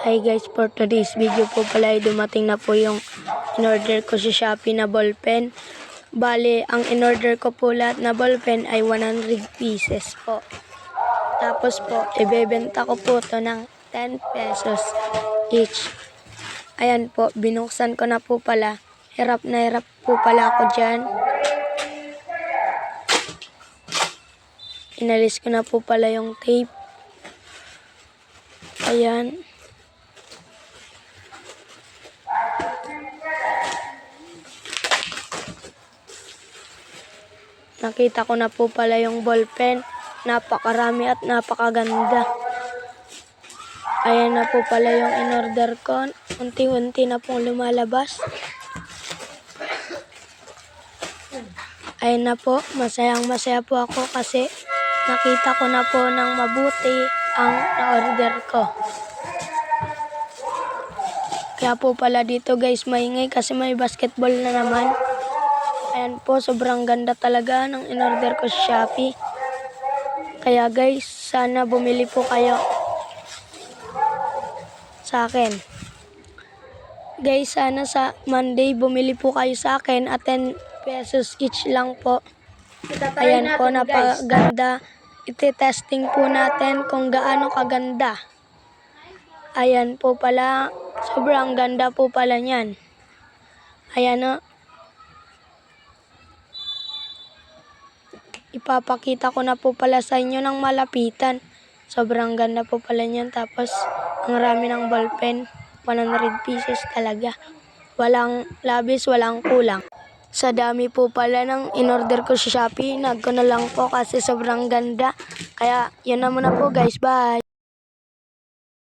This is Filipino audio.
Hi guys, for today's video po pala ay dumating na po yung in-order ko sa Shopee na ballpen. Bale, ang in-order ko po lahat na ballpen ay 100 pieces po. Tapos po, ibebenta ko po to ng 10 pesos each. Ayan po, binuksan ko na po pala. Hirap na hirap po pala ako dyan. Inalis ko na po pala yung tape. Ayan. Nakita ko na po pala yung ballpen. Napakarami at napakaganda. Ayan na po pala yung in-order ko. Unti-unti na pong lumalabas. Ayan na po. Masayang masaya po ako kasi nakita ko na po ng mabuti ang na-order ko. Kaya po pala dito guys maingay kasi may basketball na naman. Ayan po, sobrang ganda talaga ng in-order ko sa Shopee. Kaya guys, sana bumili po kayo sa akin. Guys, sana sa Monday bumili po kayo sa akin at 10 pesos each lang po. Ayan po, napaganda. Iti-testing po natin kung gaano kaganda. Ayan po pala, sobrang ganda po pala niyan. Ayan o. Ipapakita ko na po pala sa inyo ng malapitan. Sobrang ganda po pala niyan. Tapos, ang rami ng ballpen. 100 pieces talaga. Walang labis, walang kulang. Sa dami po pala ng in-order ko sa Shopee, nag na lang po kasi sobrang ganda. Kaya, yun na muna po guys. Bye!